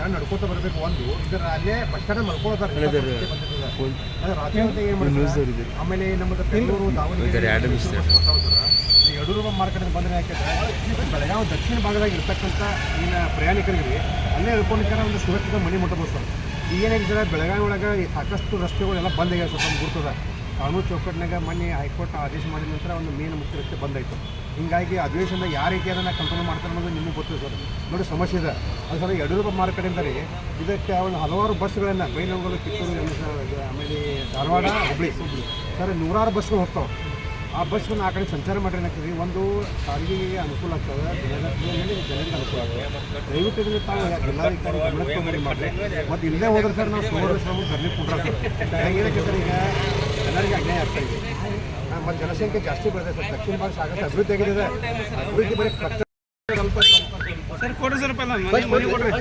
ಜನ ನಡ್ಕೋತ ಬರಬೇಕು ಒಂದು. ಇದರ ಅಲ್ಲೇ ಬಸ್ ಸ್ಟ್ಯಾಂಡ್ ಮಲ್ಕೊಳ್ತಾರೆ ರಾತ್ರಿ ಹೊತ್ತಿಗೆ ಏನ್ ಮಾಡ್ತಾರೆ? ಆಮೇಲೆ ನಮ್ಮದು ಬೆಂಗಳೂರು ದಾವಣಗೆರೆ ಈ ಯಡೂರಪ್ಪ ಮಾರ್ಕೆಟ್ ಬಂದರೆ ಬೆಳಗಾವಿ ದಕ್ಷಿಣ ಭಾಗದಾಗ ಇರ್ತಕ್ಕಂಥ ಈಗ ಪ್ರಯಾಣಿಕರಿಗೆ ಅಲ್ಲೇ ಇಳ್ಕೊಂಡಿದ್ದಾರೆ ಒಂದು ಸುರಕ್ಷಿತ ಮನೆ ಮುಟ್ಟಬಹುದು ಸರ್. ಏನಾಗಿದೆ ಬೆಳಗಾವಿ ಒಳಗೆ ಈ ಸಾಕಷ್ಟು ರಸ್ತೆಗಳೆಲ್ಲ ಬಂದ್ ಆಗ್ಯಾವ ಸರ್ ನಮ್ಗೆ ಗುರ್ತದ ಕಾನೂನು ಚೌಕಟ್ಟಿನಾಗ ಮೊನ್ನೆ ಹೈಕೋರ್ಟ್ ಆದೇಶ ಮಾಡಿದ ನಂತರ ಒಂದು ಮೇನ್ ಮುಖ್ಯ ರಸ್ತೆ ಬಂದಾಯಿತು. ಹಿಂಗಾಗಿ ಅಧಿವೇಶನ ಯಾವ ರೀತಿ ಅದನ್ನು ಕಂಟ್ರೋಲ್ ಮಾಡ್ತಾರೆ ಅನ್ನೋದು ನಿಮಗೆ ಗೊತ್ತಿದೆ ಸರ್. ನೋಡಿ ಸಮಸ್ಯೆ ಇದೆ. ಅದು ಸರ್ ಯಡಿಯೂರಪ್ಪ ಮಾರುಕಟ್ಟೆಯಿಂದ ರೀ ಇದಕ್ಕೆ ಒಂದು ಹಲವಾರು ಬಸ್ಗಳನ್ನು ಬೈಲಹೊಂಗಲ ಕಿತ್ತೂರು ಆಮೇಲೆ ಧಾರವಾಡ, ಹುಬ್ಳಿ. ಸರ್ ನೂರಾರು ಬಸ್ಗಳು ಹೋಗ್ತಾವೆ. ಆ ಬಸ್ಗಳನ್ನ ಆ ಕಡೆ ಸಂಚಾರ ಮಾಡ್ರಿ ಒಂದು ಸಾರಿಗೆಗೆ ಅನುಕೂಲ ಆಗ್ತದೆ. ಜನರಿಗೆ ಅನುಕೂಲ ಆಗ್ತದೆ. ದಯವಿಟ್ಟು ಇದನ್ನು ತಾವು ಜಿಲ್ಲಾಧಿಕಾರಿ ಗಮನಕ್ಕೆ ಮಾಡಿ ಮತ್ತು ಇಲ್ಲೇ ಹೋದ್ರೆ ಸರ್ ನಾವು ಸೋಮವಾರ ಸಾವು ಧರ್ಮಿ ಕುಂಡ್ರಾಗ್ತದೆ ಏನಕ್ಕೆ ಸರ್ ಈಗ ಜನರಿಗೆ ಅನ್ಯಾಯ ಆಗ್ತಾ ಇದೆ ಮತ್ತು ಜನಸಂಖ್ಯೆ ಜಾಸ್ತಿ ಬರ್ತದೆ ಸರ್ ದಕ್ಷಿಣ ಭಾಗ ಸಾಕಷ್ಟು ಅಭಿವೃದ್ಧಿ ಆಗಿದೆ ಅಭಿವೃದ್ಧಿ ಬರೀ ಕಟ್ಟಡ ಸ್ವಲ್ಪ ಸ್ವಲ್ಪ ಸರ್ ಕೊಡ್ರಿ ಸರ್ ಪಲ್ಲ ಬಸ್ ಬನ್ನಿ ಕೊಡ್ರಿ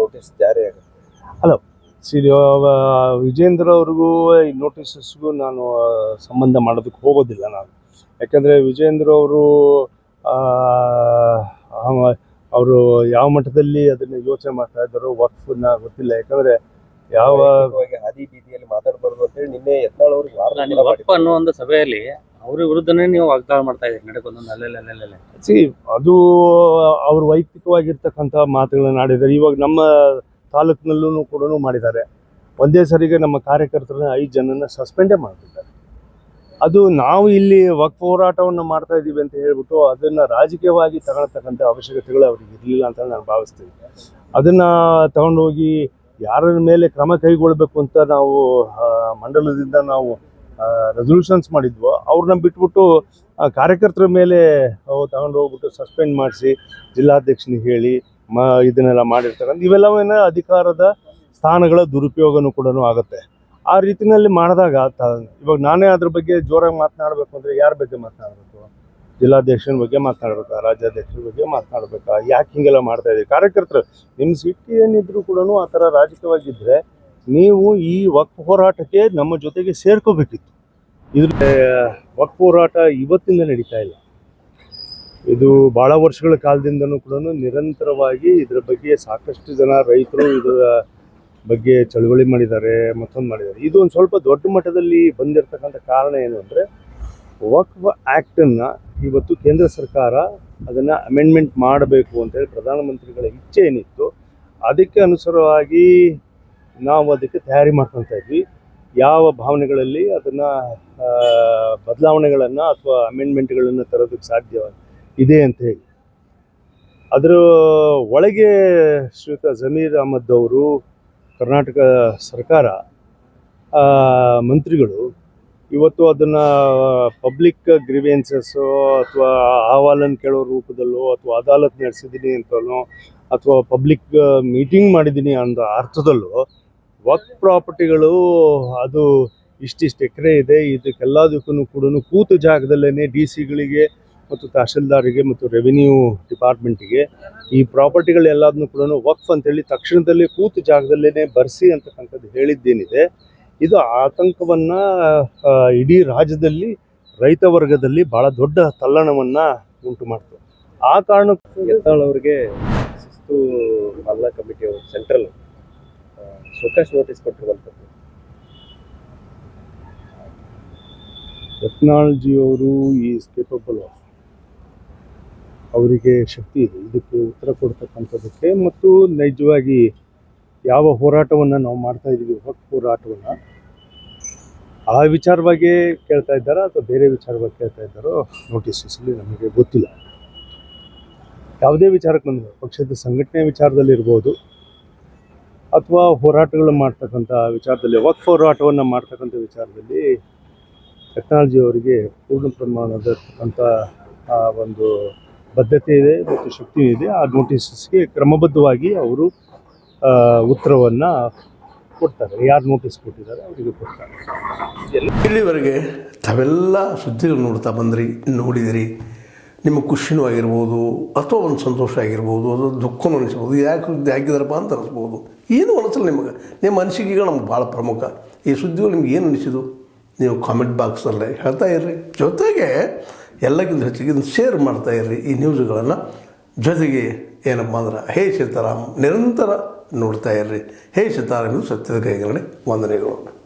ನೋಟಿಸ್ ಜಾರಿ ಆಗುತ್ತೆ ಅಲ್ಲ ಸಿ ವಿಜೇಂದ್ರ ಅವ್ರಿಗೂ ಈ ನೋಟಿಸಸ್ಗೂ ನಾನು ಸಂಬಂಧ ಮಾಡೋದಕ್ಕೆ ಹೋಗೋದಿಲ್ಲ ನಾನು. ಯಾಕಂದರೆ ವಿಜೇಂದ್ರ ಅವರು ಅವರು ಯಾವ ಮಟ್ಟದಲ್ಲಿ ಅದನ್ನು ಯೋಚನೆ ಮಾಡ್ತಾ ಇದ್ದಾರೋ ವಕ್ಫನ್ನ ಗೊತ್ತಿಲ್ಲ. ಯಾಕಂದರೆ ಯಾವ ಹಾದಿ ಬೀದಿಯಲ್ಲಿ ಮಾತಾಡಬಾರ್ದು ಅಂತೇಳಿ ನಿನ್ನೆ ಯತ್ನಾಳ್ ವಕ್ಫ್ ಅನ್ನೋ ಒಂದು ಸಭೆಯಲ್ಲಿ ಅವ್ರ ವಿರುದ್ಧನೇ ನೀವು ವಾಗ್ದಾಳ ಮಾಡ್ತಾ ಇದ್ದೀರಿ ನಡಕೊಂದೊಂದು ಅಲ್ಲೆಲ್ಲ ಅಲ್ಲೆಲ್ಲ ಸಿ, ಅದು ಅವ್ರು ವೈಯಕ್ತಿಕವಾಗಿರ್ತಕ್ಕಂಥ ಮಾತುಗಳನ್ನ ಆಡಿದ್ದಾರೆ. ಇವಾಗ ನಮ್ಮ ತಾಲೂಕಿನಲ್ಲೂ ಕೂಡ ಮಾಡಿದ್ದಾರೆ. ಒಂದೇ ಸರಿಗೆ ನಮ್ಮ ಕಾರ್ಯಕರ್ತರನ್ನ ಐದು ಜನನ ಸಸ್ಪೆಂಡೇ ಮಾಡ್ತಿದ್ದಾರೆ. ಅದು ನಾವು ಇಲ್ಲಿ ವಕ್ ಹೋರಾಟವನ್ನು ಮಾಡ್ತಾ ಇದ್ದೀವಿ ಅಂತ ಹೇಳ್ಬಿಟ್ಟು ಅದನ್ನ ರಾಜಕೀಯವಾಗಿ ತಗೊಳ್ತಕ್ಕಂಥ ಅವಶ್ಯಕತೆಗಳು ಅವ್ರಿಗೆ ಇರಲಿಲ್ಲ ಅಂತ ನಾನು ಭಾವಿಸ್ತೀನಿ. ಅದನ್ನ ತಗೊಂಡೋಗಿ ಯಾರ ಮೇಲೆ ಕ್ರಮ ಕೈಗೊಳ್ಬೇಕು ಅಂತ ನಾವು ಮಂಡಲದಿಂದ ನಾವು ರೆಸೊಲ್ಯೂಷನ್ಸ್ ಮಾಡಿದ್ವೋ. ಅವ್ರನ್ನ ಬಿಟ್ಬಿಟ್ಟು ಕಾರ್ಯಕರ್ತರ ಮೇಲೆ ತಗೊಂಡು ಹೋಗ್ಬಿಟ್ಟು ಸಸ್ಪೆಂಡ್ ಮಾಡಿಸಿ, ಜಿಲ್ಲಾಧ್ಯಕ್ಷನಿಗೆ ಹೇಳಿ, ಮ, ಇದನ್ನೆಲ್ಲ ಮಾಡಿರ್ತಕ್ಕಂಥ, ಇವೆಲ್ಲವೇನ ಅಧಿಕಾರದ ಸ್ಥಾನಗಳ ದುರುಪಯೋಗನೂ ಕೂಡ ಆಗುತ್ತೆ. ಆ ರೀತಿಯಲ್ಲಿ ಮಾಡಿದಾಗ ಇವಾಗ ನಾನೇ ಅದ್ರ ಬಗ್ಗೆ ಜೋರಾಗಿ ಮಾತನಾಡಬೇಕು ಅಂದರೆ ಯಾರ ಬಗ್ಗೆ ಮಾತನಾಡಬೇಕು? ಜಿಲ್ಲಾಧ್ಯಕ್ಷನ ಬಗ್ಗೆ ಮಾತನಾಡ್ಬೇಕಾ? ರಾಜ್ಯಾಧ್ಯಕ್ಷರ ಬಗ್ಗೆ ಮಾತನಾಡ್ಬೇಕಾ? ಯಾಕೆ ಹಿಂಗೆಲ್ಲ ಮಾಡ್ತಾ ಇದ್ದೀವಿ ಕಾರ್ಯಕರ್ತರು ನಿಮ್ಮ ಸಿಟಿ ಏನಿದ್ರು ಕೂಡ ಆ ಥರ ರಾಜಕೀಯವಾಗಿದ್ದರೆ ನೀವು ಈ ವಕ್ಫ್ ಹೋರಾಟಕ್ಕೆ ನಮ್ಮ ಜೊತೆಗೆ ಸೇರ್ಕೋಬೇಕಿತ್ತು. ಇದ್ರ ವಕ್ಫ್ ಹೋರಾಟ ಇವತ್ತಿಂದ ನಡೀತಾ ಇಲ್ಲ. ಇದು ಬಹಳ ವರ್ಷಗಳ ಕಾಲದಿಂದನೂ ಕೂಡ ನಿರಂತರವಾಗಿ ಇದರ ಬಗ್ಗೆ ಸಾಕಷ್ಟು ಜನ ರೈತರು ಇದರ ಬಗ್ಗೆ ಚಳುವಳಿ ಮಾಡಿದ್ದಾರೆ, ಮತ್ತೊಂದು ಮಾಡಿದ್ದಾರೆ. ಇದು ಒಂದು ಸ್ವಲ್ಪ ದೊಡ್ಡ ಮಟ್ಟದಲ್ಲಿ ಬಂದಿರತಕ್ಕಂಥ ಕಾರಣ ಏನು ಅಂದರೆ, ವಕ್ಫ್ ಆ್ಯಕ್ಟನ್ನು ಇವತ್ತು ಕೇಂದ್ರ ಸರ್ಕಾರ ಅದನ್ನು ಅಮೆಂಡ್ಮೆಂಟ್ ಮಾಡಬೇಕು ಅಂತೇಳಿ ಪ್ರಧಾನಮಂತ್ರಿಗಳ ಇಚ್ಛೆ ಏನಿತ್ತು, ಅದಕ್ಕೆ ಅನುಸಾರವಾಗಿ ನಾವು ಅದಕ್ಕೆ ತಯಾರಿ ಮಾಡ್ಕೊತಾ ಇದ್ವಿ. ಯಾವ ಭಾವನೆಗಳಲ್ಲಿ ಅದನ್ನು ಬದಲಾವಣೆಗಳನ್ನು ಅಥವಾ ಅಮೆಂಡ್ಮೆಂಟ್ಗಳನ್ನು ತರೋದಕ್ಕೆ ಸಾಧ್ಯ ಇದೆ ಅಂತ ಹೇಳಿ. ಅದರ ಒಳಗೆ ಶ್ರೀಯುತ ಜಮೀರ್ ಅಹಮದ್ ಅವರು, ಕರ್ನಾಟಕ ಸರ್ಕಾರ ಮಂತ್ರಿಗಳು ಇವತ್ತು ಅದನ್ನು ಪಬ್ಲಿಕ್ ಗ್ರಿವೆನ್ಸಸ್ಸು ಅಥವಾ ಅಹವಾಲನ್ನು ಕೇಳೋ ರೂಪದಲ್ಲೋ ಅಥವಾ ಅದಾಲತ್ ನಡೆಸಿದ್ದೀನಿ ಅಂತಲೋ ಅಥವಾ ಪಬ್ಲಿಕ್ ಮೀಟಿಂಗ್ ಮಾಡಿದ್ದೀನಿ ಅನ್ನೋ ಅರ್ಥದಲ್ಲೂ ವಕ್ ಪ್ರಾಪರ್ಟಿಗಳು ಅದು ಇಷ್ಟಿಷ್ಟು ಎಕರೆ ಇದೆ. ಇದಕ್ಕೆಲ್ಲದಕ್ಕೂ ಕೂಡ ಕೂತು ಜಾಗದಲ್ಲೇ ಡಿ ಸಿಗಳಿಗೆ ಮತ್ತು ತಹಶೀಲ್ದಾರಿಗೆ ಮತ್ತು ರೆವಿನ್ಯೂ ಡಿಪಾರ್ಟ್ಮೆಂಟಿಗೆ ಈ ಪ್ರಾಪರ್ಟಿಗಳೆಲ್ಲದನ್ನು ಕೂಡ ವಕ್ಫ್ ಅಂತೇಳಿ ತಕ್ಷಣದಲ್ಲಿ ಕೂತು ಜಾಗದಲ್ಲೇ ಬರೆಸಿ ಅಂತಕ್ಕಂಥದ್ದು ಹೇಳಿದ್ದೇನಿದೆ. ಇದು ಆತಂಕವನ್ನು ಇಡೀ ರಾಜ್ಯದಲ್ಲಿ ರೈತ ವರ್ಗದಲ್ಲಿ ಭಾಳ ದೊಡ್ಡ ತಲ್ಲಣವನ್ನು ಉಂಟು ಮಾಡ್ತು. ಆ ಕಾರಣಕ್ಕೂ ಎತ್ತಾಳವ್ರಿಗೆ ಶಿಸ್ತು ಪಾಲನಾ ಕಮಿಟಿ ಅವರು ಸೆಂಟ್ರಲ್ ಸೊಕಾಶ್ ನೋಟಿಸ್ ಕೊಟ್ಟಿರುವಂಥದ್ದು. ಟೆಕ್ನಾಲಜಿ ಅವರು ಈಸ್ ಕೇಪಬಲ್ ಆಫ್ ಅವರಿಗೆ ಶಕ್ತಿ ಇದೆ. ಇದಕ್ಕೆ ಉತ್ತರ ಕೊಡ್ತಕ್ಕಂಥದ್ದಕ್ಕೆ ಮತ್ತು ನೈಜವಾಗಿ ಯಾವ ಹೋರಾಟವನ್ನು ನಾವು ಮಾಡ್ತಾ ಇದ್ದೀವಿ ಹೊತ್ತು ಹೋರಾಟವನ್ನು, ಆ ವಿಚಾರವಾಗಿ ಕೇಳ್ತಾ ಇದ್ದಾರಾ ಅಥವಾ ಬೇರೆ ವಿಚಾರವಾಗಿ ಕೇಳ್ತಾ ಇದ್ದಾರೋ ನೋಟಿಸಲ್ಲಿ ನಮಗೆ ಗೊತ್ತಿಲ್ಲ. ಯಾವುದೇ ವಿಚಾರಕ್ಕೆ ಬಂದರೆ ಪಕ್ಷದ ಸಂಘಟನೆ ವಿಚಾರದಲ್ಲಿ ಇರ್ಬೋದು ಅಥವಾ ಹೋರಾಟಗಳು ಮಾಡ್ತಕ್ಕಂಥ ವಿಚಾರದಲ್ಲಿ ವಕ್ ಹೋರಾಟವನ್ನು ಮಾಡ್ತಕ್ಕಂಥ ವಿಚಾರದಲ್ಲಿ ಟೆಕ್ನಾಲಜಿ ಅವರಿಗೆ ಪೂರ್ಣ ಅಂತ ಆ, ಒಂದು ಬದ್ಧತೆ ಇದೆ ಮತ್ತು ಶಕ್ತಿ ಇದೆ. ಆ ನೋಟಿಸಸ್ಗೆ ಕ್ರಮಬದ್ಧವಾಗಿ ಅವರು ಉತ್ತರವನ್ನು ಕೊಡ್ತಾರೆ. ಯಾರು ನೋಟಿಸ್ ಕೊಟ್ಟಿದ್ದಾರೆ ಅವರಿಗೆ ಕೊಡ್ತಾರೆ. ಇಲ್ಲಿವರೆಗೆ ತಾವೆಲ್ಲ ಸುದ್ದಿಗಳು ನೋಡ್ತಾ ಬಂದ್ರಿ, ನೋಡಿದಿರಿ? ನಿಮಗೆ ಖುಷಿನೂ ಆಗಿರ್ಬೋದು ಅಥವಾ ಒಂದು ಸಂತೋಷ ಆಗಿರ್ಬೋದು, ಅದು ದುಃಖನೂ ಅನಿಸ್ಬೋದು ಯಾಕೆ ಸುದ್ದಿ ಹಾಕಿದಾರಪ್ಪ ಅಂತ ಅನಿಸ್ಬೋದು. ಏನು ಅನಿಸಲ್ಲ ನಿಮಗೆ. ನಿಮ್ಮ ಅನಿಸಿಕೆಗಳು ನಮ್ಗೆ ಭಾಳ ಪ್ರಮುಖ. ಈ ಸುದ್ದಿಗಳು ನಿಮ್ಗೆ ಏನು ಅನಿಸಿದು ನೀವು ಕಾಮೆಂಟ್ ಬಾಕ್ಸಲ್ಲೇ ಹೇಳ್ತಾ ಇರ್ರಿ. ಜೊತೆಗೆ ಎಲ್ಲಕ್ಕಿಂತ ಹೆಚ್ಚಿಗೆ ಇದನ್ನು ಶೇರ್ ಮಾಡ್ತಾ ಇರ್ರಿ ಈ ನ್ಯೂಸ್ಗಳನ್ನು ಜೊತೆಗೆ ಏನಪ್ಪ ಅಂದ್ರೆ ಹೇ ಸೀತಾರಾಮ್, ನಿರಂತರ ನೋಡ್ತಾ ಇರ್ರಿ. ಹೇ ಸೀತಾರಾಮ್ ಸತ್ಯದ ಕೈಗರಣೆ. ವಂದನೆಗಳು.